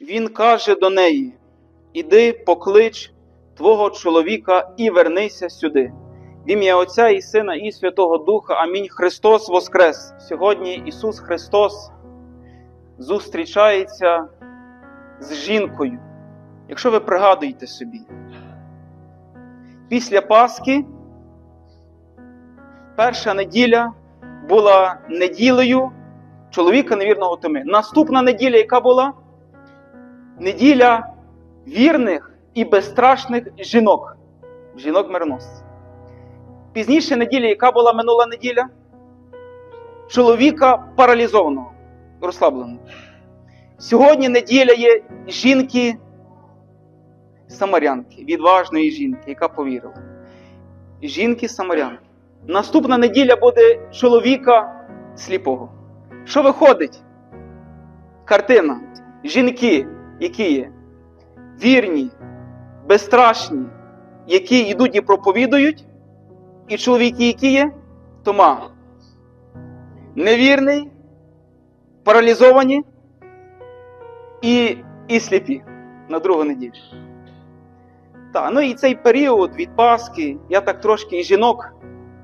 він каже до неї: Іди, поклич твого чоловіка і вернися сюди. В ім'я Отця і Сина, і Святого Духа. Амінь. Христос Воскрес! Сьогодні Ісус Христос зустрічається з жінкою. Якщо ви пригадуєте собі, після Пасхи перша неділя була неділею чоловіка невірного Томи. Наступна неділя, яка була? Неділя вірних і безстрашних жінок, жінок мирносців. Пізніше неділя, яка була минула неділя? Чоловіка паралізованого, розслабленого. Сьогодні неділя є жінки самарянки, відважної жінки, яка повірила. Жінки самарянки. Наступна неділя буде чоловіка сліпого. Що виходить? Картина. Жінки, які є вірні, безстрашні, які йдуть і проповідують, і чоловіки, які є Тома. Невірний, паралізовані і, і сліпі на другу неділю. Так, ну і цей період від Пасхи, я так трошки і жінок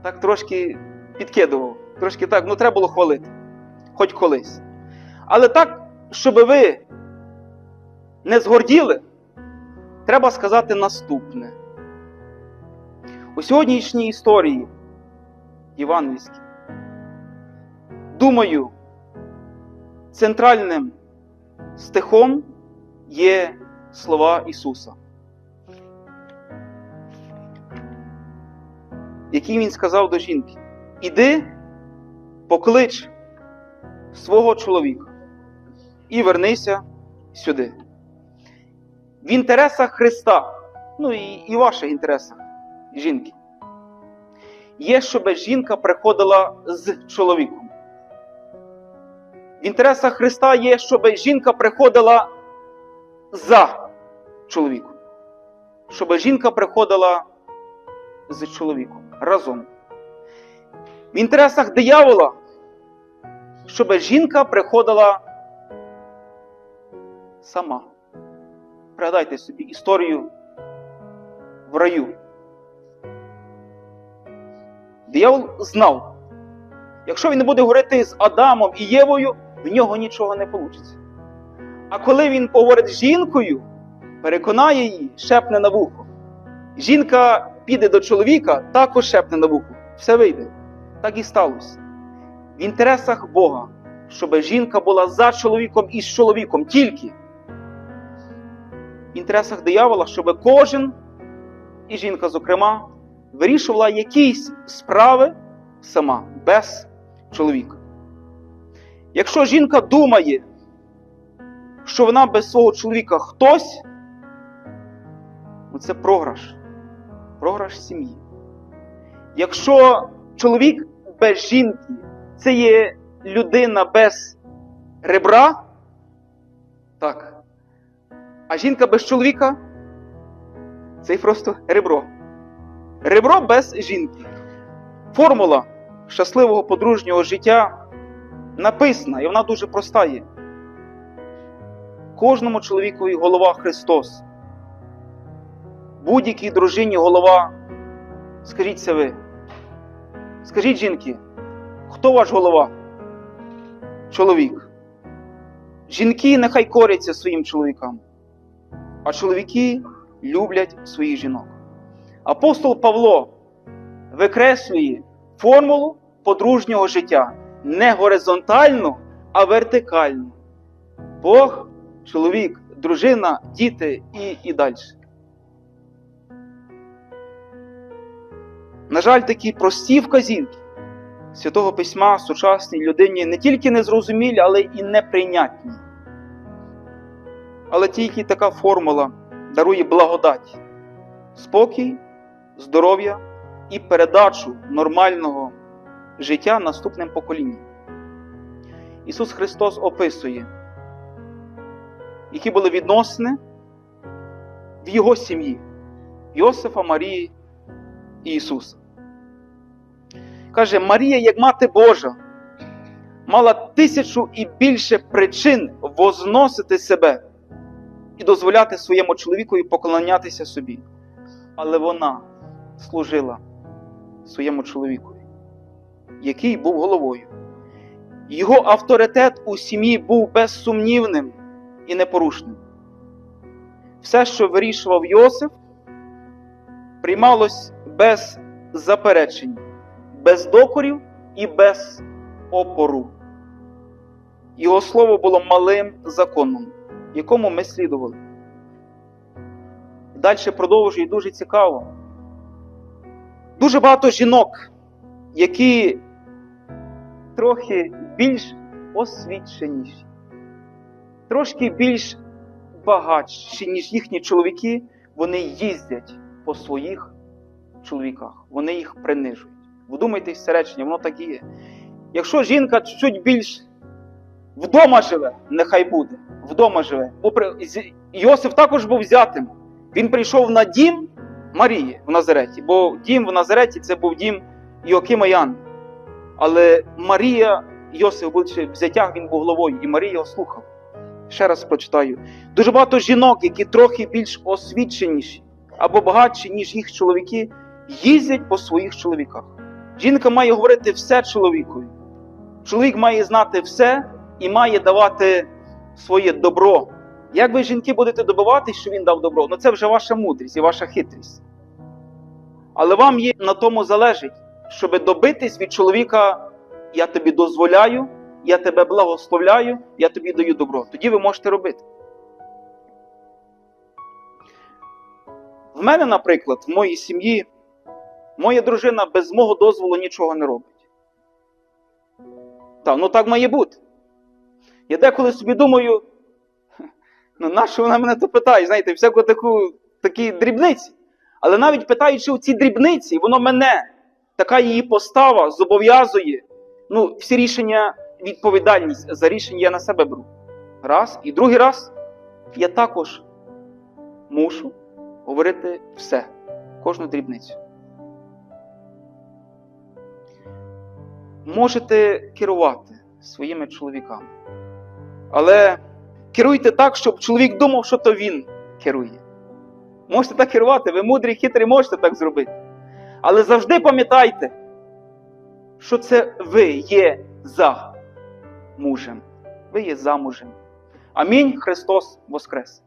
так трошки підкидував. Трошки так, ну треба було хвалити. Хоч колись. Але так, щоб ви не згорділи, треба сказати наступне. У сьогоднішній історії Євангельській, думаю, центральним стихом є слова Ісуса. Які Він сказав до жінки: Іди, поклич свого чоловіка і вернися сюди. В інтересах Христа, ну і, і ваших інтересах, жінки, є, щоб жінка приходила з чоловіком. В інтересах Христа є, щоб жінка приходила за чоловіком. Щоб жінка приходила з чоловіком разом. В інтересах диявола, щоб жінка приходила сама. Пригадайте собі історію в раю. Диявол знав, якщо він не буде говорити з Адамом і Євою, в нього нічого не вийде. А коли він поговорить з жінкою, переконає її, шепне на вухо. Жінка піде до чоловіка, також шепне на вухо. Все вийде. Так і сталося. В інтересах Бога, щоб жінка була за чоловіком і з чоловіком тільки. Інтересах диявола, щоб кожен, і жінка, зокрема, вирішувала якісь справи сама, без чоловіка. Якщо жінка думає, що вона без свого чоловіка хтось, ну це програш. Програш сім'ї. Якщо чоловік без жінки це є людина без ребра, так. А жінка без чоловіка це просто ребро. Ребро без жінки. Формула щасливого подружнього життя написана, і вона дуже проста є. Кожному чоловікові голова Христос. Будь-якій дружині голова. Скажіть це ви. Скажіть жінки, хто ваш голова? Чоловік. Жінки нехай коряться своїм чоловікам, а чоловіки люблять своїх жінок. Апостол Павло викреслює формулу подружнього життя не горизонтальну, а вертикальну. Бог, чоловік, дружина, діти і, і далі. На жаль, такі прості вказівки Святого Письма сучасній людині не тільки незрозумілі, але і неприйнятні. Але тільки така формула дарує благодать, спокій, здоров'я і передачу нормального життя наступним поколінням. Ісус Христос описує, які були відносини в Його сім'ї Йосифа, Марії і Ісуса. Каже, Марія, як мати Божа, мала тисячу і більше причин возносити себе і дозволяти своєму чоловікові поклонятися собі. Але вона служила своєму чоловікові, який був головою. Його авторитет у сім'ї був безсумнівним і непорушним. Все, що вирішував Йосиф, приймалось без заперечень, без докорів і без опору. Його слово було малим законом, якому ми слідували. Далі продовжує дуже цікаво. Дуже багато жінок, які трохи більш освіченіші, трошки більш багатші, ніж їхні чоловіки, вони їздять по своїх чоловіках, вони їх принижують. Вдумайтесь це речення, воно так і є. Якщо жінка чуть більш вдома живе, нехай буде, вдома живе. Бо Йосиф також був взятим. Він прийшов на дім Марії в Назареті, бо дім в Назареті це був дім Йоакима Анни. Але Марія, Йосиф ще в взяттях, він був головою, і Марія його слухала. Ще раз прочитаю. Дуже багато жінок, які трохи більш освіченіші або багатші, ніж їх чоловіки, їздять по своїх чоловіках. Жінка має говорити все чоловікові. Чоловік має знати все і має давати своє добро. Як ви, жінки, будете добиватись, що він дав добро? Ну це вже ваша мудрість і ваша хитрість. Але вам є на тому залежить, щоб добитись від чоловіка, я тобі дозволяю, я тебе благословляю, я тобі даю добро. Тоді ви можете робити. В мене, наприклад, в моїй сім'ї, моя дружина без мого дозволу нічого не робить. Так, ну так має бути. Я деколи собі думаю, ну нащо вона мене то питає, знаєте, всяку таку, такі дрібниці. Але навіть питаючи у ці дрібниці, воно мене, така її постава зобов'язує. Ну, всі рішення, відповідальність за рішення я на себе беру. Раз. І другий раз я також мушу говорити все, кожну дрібницю. Можете керувати своїми чоловіками. Але керуйте так, щоб чоловік думав, що то він керує. Можете так керувати, ви мудрі, хитрі, можете так зробити. Але завжди пам'ятайте, що це ви є за мужем. Ви є за мужем. Амінь. Христос Воскрес!